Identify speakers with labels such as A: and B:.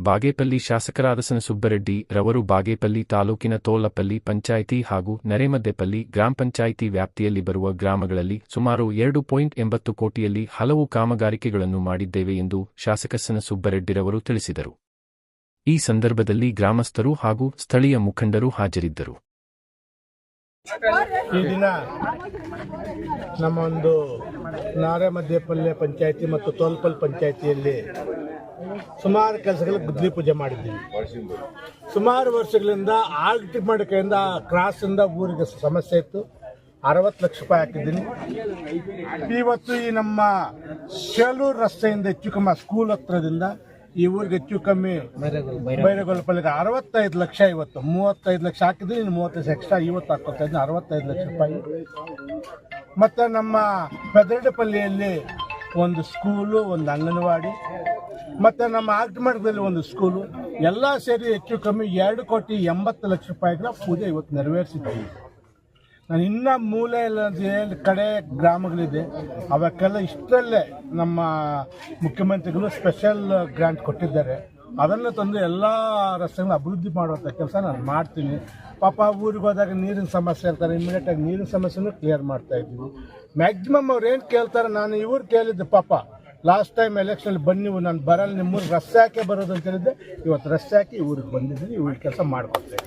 A: ಬಾಗೇಪಲ್ಲಿ ಶಾಸಕರಾದಸನ ಸುಬ್ಬರೆಡ್ಡಿ ರವರು ಬಾಗೇಪಲ್ಲಿ ತಾಲೂಕಿನ ತೋಲಪಲ್ಲಿ ಪಂಚಾಯಿತಿ ಹಾಗೂ ನರೇಮದ್ದೆಪಲ್ಲಿ ಗ್ರಾಮ ಪಂಚಾಯಿತಿ ವ್ಯಾಪ್ತಿಯಲ್ಲಿ ಬರುವ ಗ್ರಾಮಗಳಲ್ಲಿ ಸುಮಾರು ಎರಡು ಪಾಯಿಂಟ್ ಎಂಬತ್ತು ಕೋಟಿಯಲ್ಲಿ ಹಲವು ಕಾಮಗಾರಿಕೆಗಳನ್ನು ಮಾಡಿದ್ದೇವೆ ಎಂದು ಶಾಸಕ ಸುಬ್ಬರೆಡ್ಡಿ ಸುಬ್ಬರೆಡ್ಡಿರವರು ತಿಳಿಸಿದರು. ಈ ಸಂದರ್ಭದಲ್ಲಿ ಗ್ರಾಮಸ್ಥರು ಹಾಗೂ ಸ್ಥಳೀಯ ಮುಖಂಡರು ಹಾಜರಿದ್ದರು.
B: ಈ ದಿನ ನಮ್ಮ ಒಂದು ನಾರೆಮಧ್ಯಪಲ್ಲೆ ಪಂಚಾಯಿತಿ ಮತ್ತು ತೋಲ್ಪಲ್ ಪಂಚಾಯತಿಯಲ್ಲಿ ಸುಮಾರು ಕೆಲಸಗಳು ಗುದ್ದಲಿ ಪೂಜೆ ಮಾಡಿದ್ದೀವಿ. ಸುಮಾರು ವರ್ಷಗಳಿಂದ ಆಲ್ಟಿ ಕ್ರಾಸ್ ಕ್ರಾಸಿಂದ ಊರಿಗೆ ಸಮಸ್ಯೆ ಇತ್ತು. ಅರವತ್ತು ಲಕ್ಷ ರೂಪಾಯಿ ಹಾಕಿದ್ದೀನಿ. ಇವತ್ತು ಈ ನಮ್ಮ ಶೇಲೂರು ರಸ್ತೆಯಿಂದ ಹೆಚ್ಚು ಕಮ್ಮಿ, ಸ್ಕೂಲ್ ಹತ್ರದಿಂದ ಈ ಊರಿಗೆ ಹೆಚ್ಚು ಕಮ್ಮಿ ಬೈರಗೊಳಪಲ್ಲಿಗೆ ಅರವತ್ತೈದು ಲಕ್ಷ ಇವತ್ತು. ಮೂವತ್ತೈದು ಲಕ್ಷ ಹಾಕಿದ್ರೆ ಇನ್ನು ಮೂವತ್ತೈದು ಎಕ್ಸ್ಟ್ರಾ ಇವತ್ತು ಹಾಕೋತಾ ಇದ್ದೀನಿ, ಅರವತ್ತೈದು ಲಕ್ಷ ರೂಪಾಯಿ. ಮತ್ತು ನಮ್ಮ ಪೆದರಡಪಲ್ಲಿಯಲ್ಲಿ ಒಂದು ಸ್ಕೂಲು, ಒಂದು ಅಂಗನವಾಡಿ, ಮತ್ತು ನಮ್ಮ ಆಗ್ಟಮಠದಲ್ಲಿ ಒಂದು ಸ್ಕೂಲು. ಎಲ್ಲ ಸೇರಿ ಹೆಚ್ಚು ಕಮ್ಮಿ ಎರಡು ಕೋಟಿ ಎಂಬತ್ತು ಲಕ್ಷ ರೂಪಾಯಿಗಳ ಪೂಜೆ ಇವತ್ತು ನೆರವೇರಿಸಿದ್ದೀವಿ ನಾನು ಇನ್ನೂ ಮೂಲೆ ಕಡೆ ಗ್ರಾಮಗಳಿದೆ. ಅವಕ್ಕೆಲ್ಲ ಇಷ್ಟರಲ್ಲೇ ನಮ್ಮ ಮುಖ್ಯಮಂತ್ರಿಗಳು ಸ್ಪೆಷಲ್ ಗ್ರ್ಯಾಂಟ್ ಕೊಟ್ಟಿದ್ದಾರೆ. ಅದನ್ನು ತಂದು ಎಲ್ಲ ರಸ್ತೆಗಳನ್ನ ಅಭಿವೃದ್ಧಿ ಮಾಡುವಂಥ ಕೆಲಸ ನಾನು ಮಾಡ್ತೀನಿ. ಪಾಪ ಊರಿಗೆ ಹೋದಾಗ ನೀರಿನ ಸಮಸ್ಯೆ ಇರ್ತಾರೆ ಇಮಿಡಿಯೇಟಾಗಿ ನೀರಿನ ಸಮಸ್ಯೆನೂ ಕ್ಲಿಯರ್ ಮಾಡ್ತಾ ಇದ್ದೀವಿ. ಮ್ಯಾಕ್ಸಿಮಮ್ ಅವ್ರು ಏನು ಕೇಳ್ತಾರೆ, ನಾನು ಇವ್ರು ಕೇಳಿದ್ದೆ ಪಾಪ ಲಾಸ್ಟ್ ಟೈಮ್ ಎಲೆಕ್ಷನಲ್ಲಿ ಬನ್ನಿ ನಾನು ಬರಲ್ಲ ನಿಮ್ಮೂರು ರಸ್ತೆ ಹಾಕೇ ಬರೋದು ಅಂತ ಹೇಳಿದ್ದೆ ಇವತ್ತು ರಸ್ತೆ ಹಾಕಿ ಊರಿಗೆ ಬಂದಿದ್ದೀನಿ, ಇವ್ರ ಕೆಲಸ ಮಾಡ್ಕೊಡ್ತೇನೆ